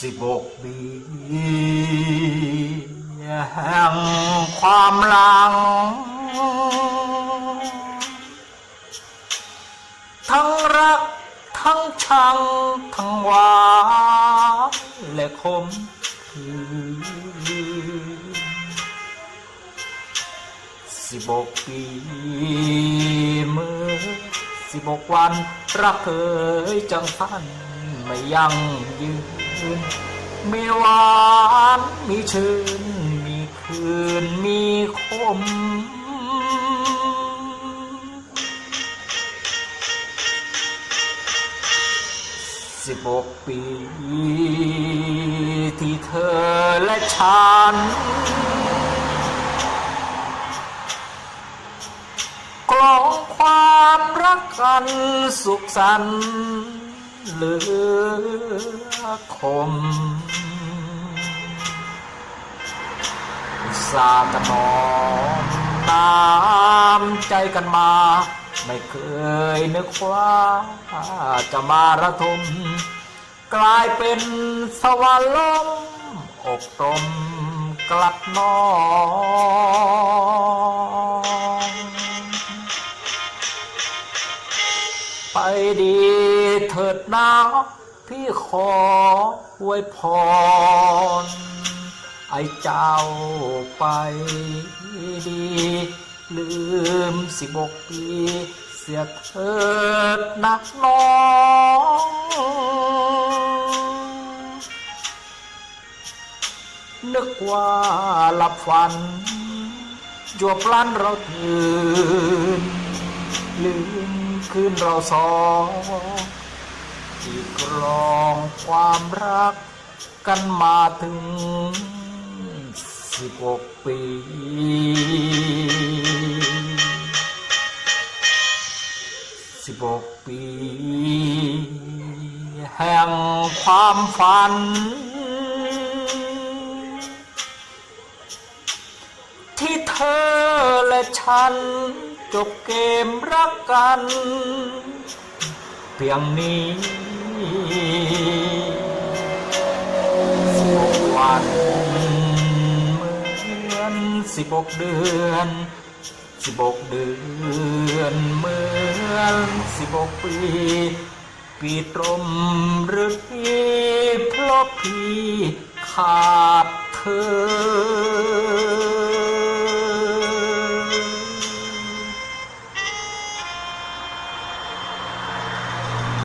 สิบกปีแห่งความหลัง ทั้งรัก ทั้งชัง ทั้งหวานและคมคืนสิบกปีเมื่อสิบกวัน รักเคยจังพันไม่ยังยืน มีหวานมีชื่น มีคืนมีคม สิบหกปี ที่เธอและฉันกลองความรักกันสุขสันต์ เหลือคมอุตสาห์กันนอมน้ำใจกันมา ไม่เคยนึกว่าจะมาระทม กลายเป็นสวรรค์ล้มอกตมกลัดนองไปดี เถิดนาพี่ขออวยพร ไอ้เจ้าไปดีลืมสิบกปีเสียเถิดนักน้องนึกว่าหลับฝันจวบลันเราตื่นลืมคืนเราสอง ที่กรองความรักกันมาถึงสิบหกปี สิบหกปี แห่งความฝัน ที่เธอและฉันจบเกมรักกัน พียงนี้สิบกวันเหมือนสิบกเดือนสิบกเดือนเหมือนสิบกปีปีตรมหรือปีเพราะพี่ขาดเธอ